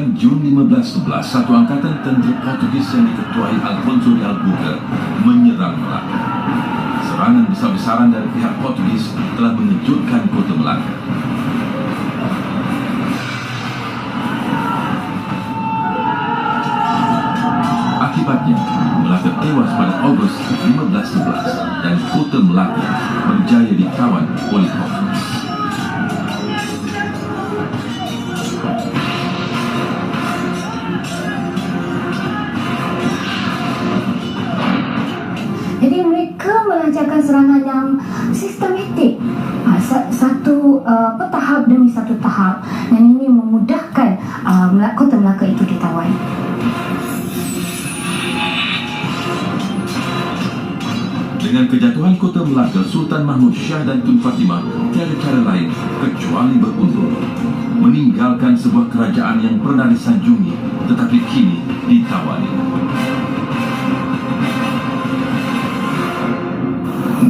bulan Jun 1511, satu angkatan tentera Portugis yang diketuai Alfonso de Albuquerque menyerang Melaka. Serangan besar-besaran dari pihak Portugis telah mengejutkan kota Melaka. Akibatnya, Melaka tewas pada Ogos 1511 dan kota Melaka berjaya ditawan oleh Portugis. Memudahkan uh, Melaka- kota Melaka itu ditawan. Dengan kejatuhan kota Melaka, Sultan Mahmud Shah dan Tun Fatimah tiada cara lain kecuali berundur. Meninggalkan sebuah kerajaan yang pernah disanjungi tetapi kini ditawani.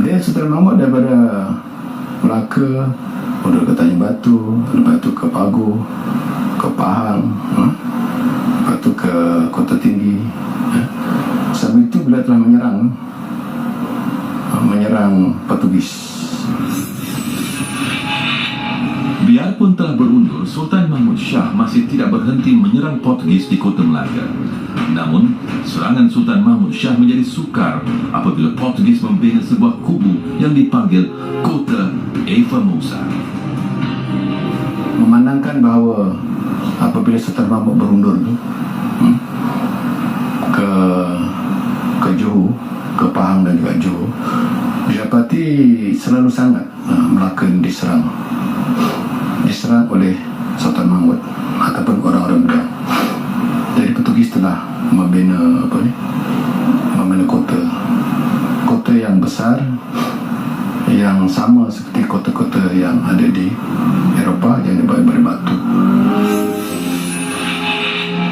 Dia Sultan Mahmud daripada Melaka Udah ke Tanjung Batu Lepas tu ke Pagu Ke Pahang ha? Lepas tu ke Kota Tinggi ha? Sambil itu bila telah menyerang ha, Menyerang Portugis Biarpun telah berundur, Sultan Mahmud Shah masih tidak berhenti menyerang Portugis di kota Melaka. Namun, serangan Sultan Mahmud Shah menjadi sukar apabila Portugis membina sebuah kubu yang dipanggil Kota Efamosa. Memandangkan bahawa Apabila Sultan Mahmud berundur hmm, Ke Ke Johor Ke Pahang dan juga Johor Didapati selalu sangat uh, Melaka diserang diserang oleh Sultan Mahmud ataupun orang-orang muda. Jadi Portugis telah membina apa ni? Membina kota. Kota yang besar yang sama seperti kota-kota yang ada di Eropah yang dibuat dari batu.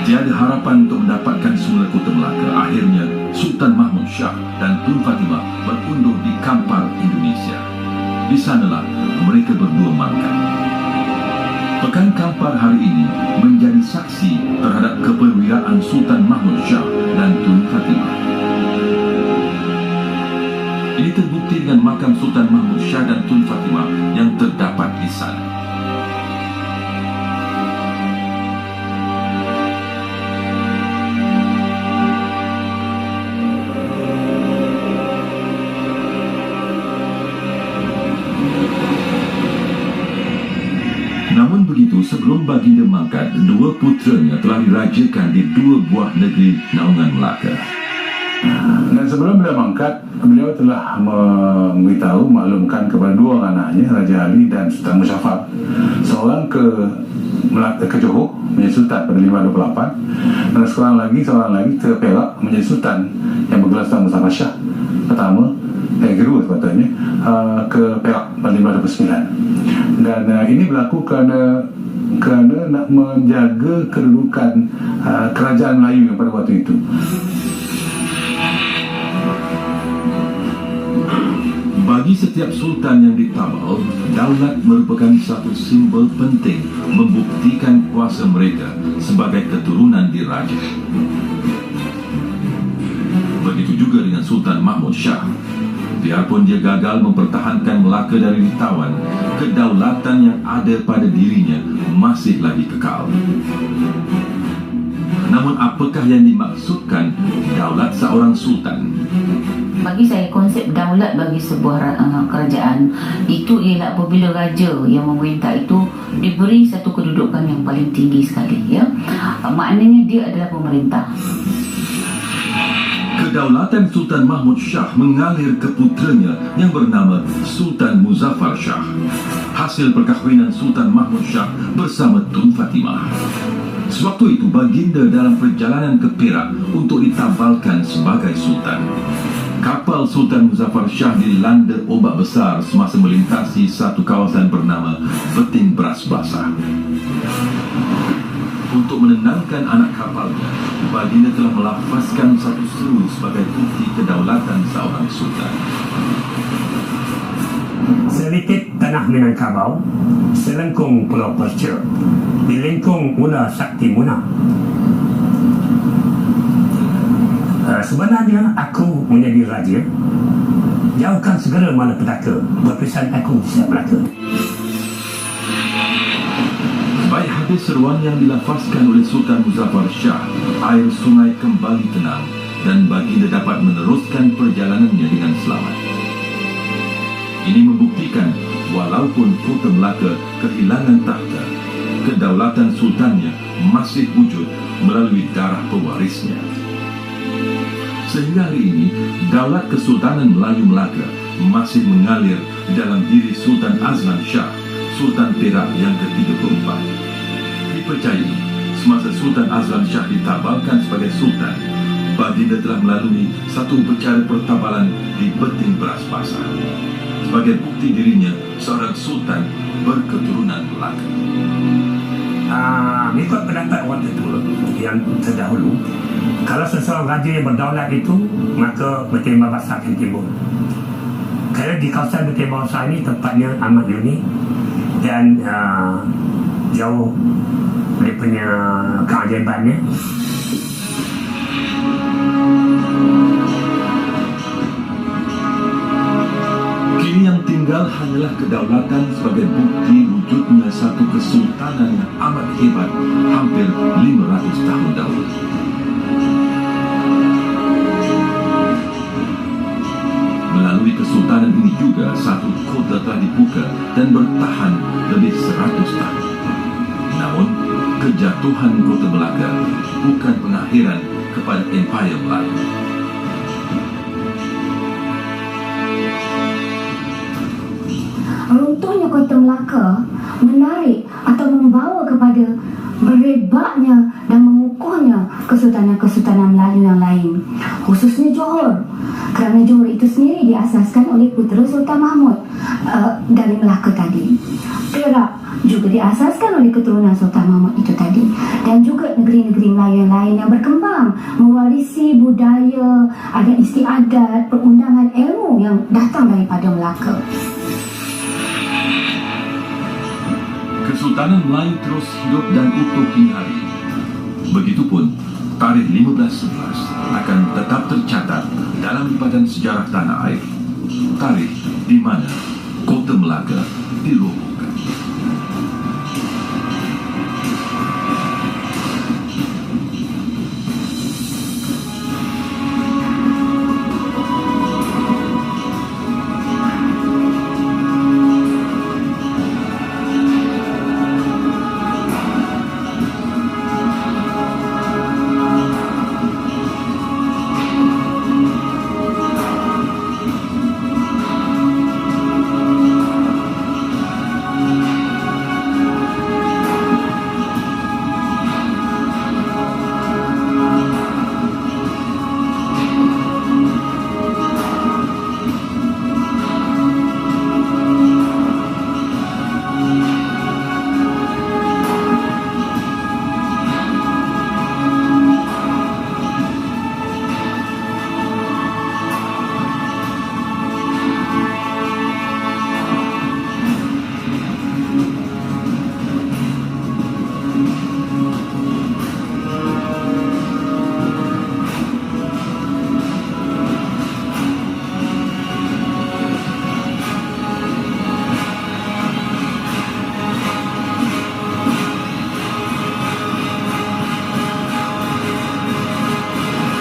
Tiada harapan untuk mendapatkan semula kota Melaka. Akhirnya, Sultan Mahmud Shah dan Tun Fatimah berundur di Kampar, Indonesia. Di sanalah mereka berdua mangkat. Pekan Kampar hari ini menjadi saksi terhadap keperwiraan Sultan Mahmud Shah dan Tun Fatimah. Terbukti dengan makam Sultan Mahmud Shah dan Tun Fatimah yang terdapat di sana. Namun begitu, sebelum baginda mangkat, dua putranya telah dirajakan di dua buah negeri naungan Melaka. Dan sebelum beliau mangkat, beliau telah memberitahu, maklumkan kepada dua anaknya, Raja Ali dan Sultan Musyafak. Seorang ke ke Johor menjadi Sultan pada 528 dan seorang lagi, seorang lagi ke Perak menjadi Sultan yang bergelar Sultan Mustafa Shah pertama eh kedua sepatutnya uh, ke Perak pada 529 dan uh, ini berlaku kerana kerana nak menjaga kedudukan uh, kerajaan Melayu pada waktu itu setiap sultan yang ditabal, daulat merupakan satu simbol penting membuktikan kuasa mereka sebagai keturunan diraja. Begitu juga dengan Sultan Mahmud Shah. Biarpun dia gagal mempertahankan Melaka dari ditawan, kedaulatan yang ada pada dirinya masih lagi kekal. Namun apakah yang dimaksudkan daulat seorang sultan? Bagi saya konsep daulat bagi sebuah uh, kerajaan itu ialah apabila raja yang memerintah itu diberi satu kedudukan yang paling tinggi sekali ya uh, maknanya dia adalah pemerintah Kedaulatan Sultan Mahmud Shah mengalir ke putranya yang bernama Sultan Muzaffar Shah. Hasil perkahwinan Sultan Mahmud Shah bersama Tun Fatimah. Sewaktu itu baginda dalam perjalanan ke Perak untuk ditabalkan sebagai sultan. Kapal Sultan Muzaffar Shah dilanda ombak besar semasa melintasi satu kawasan bernama Beting Beras Basah. Untuk menenangkan anak kapalnya, baginda telah melafazkan satu seru sebagai bukti kedaulatan seorang sultan. Titik tanah Minangkabau, selengkung Pulau Perca, dilengkung Mula Sakti Muna. Sebenarnya aku menjadi raja, jauhkan segera malapetaka, berpesan aku siap Melaka. Baik habis seruan yang dilafazkan oleh Sultan Muzaffar Shah, air sungai kembali tenang dan baginda dapat meneruskan perjalanannya dengan selamat. Ini membuktikan walaupun Kota Melaka kehilangan tahta, kedaulatan sultannya masih wujud melalui darah pewarisnya. Sehingga hari ini, daulat Kesultanan Melayu Melaka masih mengalir dalam diri Sultan Azlan Shah, Sultan Perak yang ke-34. Dipercayai, semasa Sultan Azlan Shah ditabalkan sebagai Sultan, baginda telah melalui satu upacara pertabalan di Beting Beras Basah sebagai bukti dirinya seorang sultan berketurunan Melaka. Ah, mengikut pendapat orang tertua yang terdahulu, kalau seseorang raja yang berdaulat itu, maka bertembak basah akan timbul. Kerana di kawasan bertembak basah ini tempatnya amat unik dan uh, jauh dia punya keajaibannya. Tinggal hanyalah kedaulatan sebagai bukti wujudnya satu kesultanan yang amat hebat hampir 500 tahun dahulu. Melalui kesultanan ini juga satu kota telah dibuka dan bertahan lebih 100 tahun. Namun, kejatuhan kota Melaka bukan pengakhiran kepada Empire Melayu. Melaka menarik atau membawa kepada merebaknya dan mengukuhnya kesultanan-kesultanan Melayu yang lain. Khususnya Johor. Kerana Johor itu sendiri diasaskan oleh putera Sultan Mahmud uh, dari Melaka tadi. Perak juga diasaskan oleh keturunan Sultan Mahmud itu tadi. Dan juga negeri-negeri Melayu yang lain yang berkembang mewarisi budaya adat istiadat perundangan ilmu yang datang daripada Melaka Kesultanan Melayu terus hidup dan utuh hingga hari ini. Begitupun, tarikh 1511 akan tetap tercatat dalam lipadan sejarah tanah air. Tarikh di mana Kota Melaka diroboh.